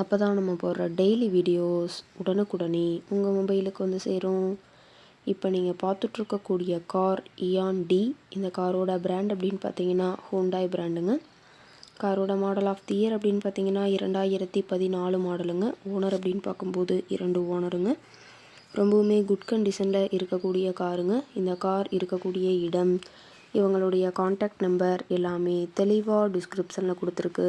அப்போ தான் நம்ம போடுற டெய்லி வீடியோஸ் உடனுக்குடனே உங்கள் மொபைலுக்கு வந்து சேரும். இப்போ நீங்கள் பார்த்துட்ருக்கக்கூடிய கார் இயான் டி இந்த காரோட பிராண்ட் அப்படின்னு பார்த்தீங்கன்னா ஹோண்டாய் பிராண்டுங்க காரோட மாடல் ஆஃப் தி இயர் அப்படின்னு பார்த்தீங்கன்னா இரண்டாயிரத்தி பதினாலு மாடலுங்க ஓனர் அப்படின்னு பார்க்கும்போது இரண்டு ஓனருங்க ரொம்பவுமே குட் கண்டிஷனில் இருக்கக்கூடிய காருங்க இந்த கார் இருக்கக்கூடிய இடம் இவங்களுடைய காண்டாக்ட் நம்பர் எல்லாமே தெளிவாக டிஸ்கிரிப்ஷனில் கொடுத்துருக்கு.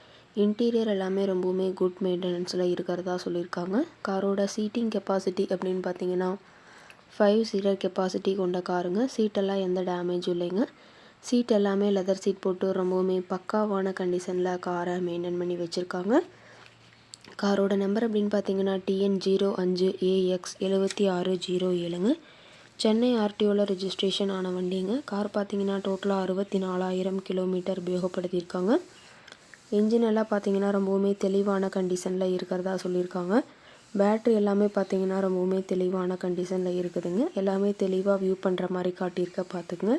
இன்டீரியர் எல்லாமே ரொம்பவுமே குட் மெயின்டெனன்ஸில் இருக்கிறதா சொல்லியிருக்காங்க. காரோட சீட்டிங் கெப்பாசிட்டி அப்படின்னு பார்த்தீங்கன்னா ஃபைவ் சீட்டர் கெப்பாசிட்டி கொண்ட காருங்க. சீட்டெல்லாம் எந்த டேமேஜும் இல்லைங்க. சீட் எல்லாமே லெதர் சீட் போட்டு ரொம்பவுமே பக்காவான கண்டிஷனில் காரை மெயின்டைன் பண்ணி வச்சுருக்காங்க. காரோட நம்பர் அப்படின்னு பார்த்தீங்கன்னா டிஎன் ஜீரோ அஞ்சு ஏஎக்ஸ் எழுபத்தி ஆறு ஜீரோ ஏழுங்க. சென்னை ஆர்டிஓவில் ரிஜிஸ்ட்ரேஷன் ஆன வண்டிங்க. கார் பார்த்தீங்கன்னா டோட்டலாக அறுபத்தி நாலாயிரம் கிலோமீட்டர் உபயோகப்படுத்தியிருக்காங்க. இன்ஜின் எல்லாம் பார்த்தீங்கன்னா ரொம்பவுமே தெளிவான கண்டிஷனில் இருக்கிறதா சொல்லியிருக்காங்க. பேட்ரி எல்லாமே பார்த்தீங்கன்னா ரொம்பவுமே தெளிவான கண்டிஷனில் இருக்குதுங்க. எல்லாமே தெளிவாக வியூ பண்ணுற மாதிரி காட்டியிருக்க பார்த்துக்குங்க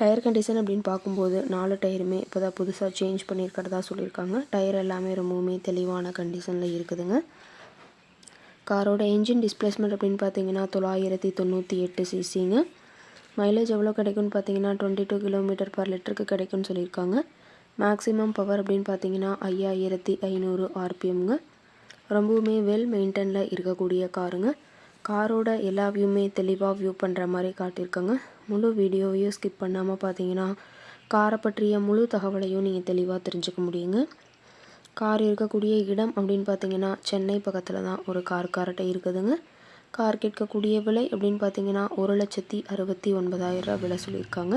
டயர் கண்டிஷன் அப்படின்னு பார்க்கும்போது நாலு டயருமே இப்போ தான் புதுசாக சேஞ்ச் பண்ணியிருக்கிறதா சொல்லியிருக்காங்க. டயர் எல்லாமே ரொம்பவுமே தெளிவான கண்டிஷனில் இருக்குதுங்க. காரோட என்ஜின் டிஸ்பிளேஸ்மெண்ட் அப்படின்னு பார்த்தீங்கன்னா தொள்ளாயிரத்தி தொண்ணூற்றி எட்டு சிசிங்க மைலேஜ் எவ்வளோ கிடைக்கும்னு பார்த்தீங்கன்னா டுவெண்ட்டி டூ கிலோமீட்டர் பர் லிட்டருக்கு கிடைக்கும்னு சொல்லியிருக்காங்க. மேக்ஸிமம் பவர் அப்படின்னு பார்த்தீங்கன்னா ஐயாயிரத்தி ஐநூறு ஆர்பிஎம்ங்க. ரொம்பவுமே வெல் மெயின்டெனில் இருக்கக்கூடிய காருங்க. காரோட எல்லா வியூமே தெளிவாக வியூ பண்ணுற மாதிரி காட்டியிருக்காங்க. முழு வீடியோவையும் ஸ்கிப் பண்ணாமல் பார்த்தீங்கன்னா காரை பற்றிய முழு தகவலையும் நீங்கள் தெளிவாக தெரிஞ்சுக்க முடியுங்க. கார் இருக்கக்கூடிய இடம் அப்படின்னு பார்த்தீங்கன்னா சென்னை பக்கத்தில் தான் ஒரு கார் கார்ட்டை இருக்குதுங்க. கார் கேட்கக்கூடிய விலை அப்படின்னு பார்த்தீங்கன்னா ஒரு லட்சத்தி அறுபத்தி ஒன்பதாயிரம் விலை சொல்லியிருக்காங்க.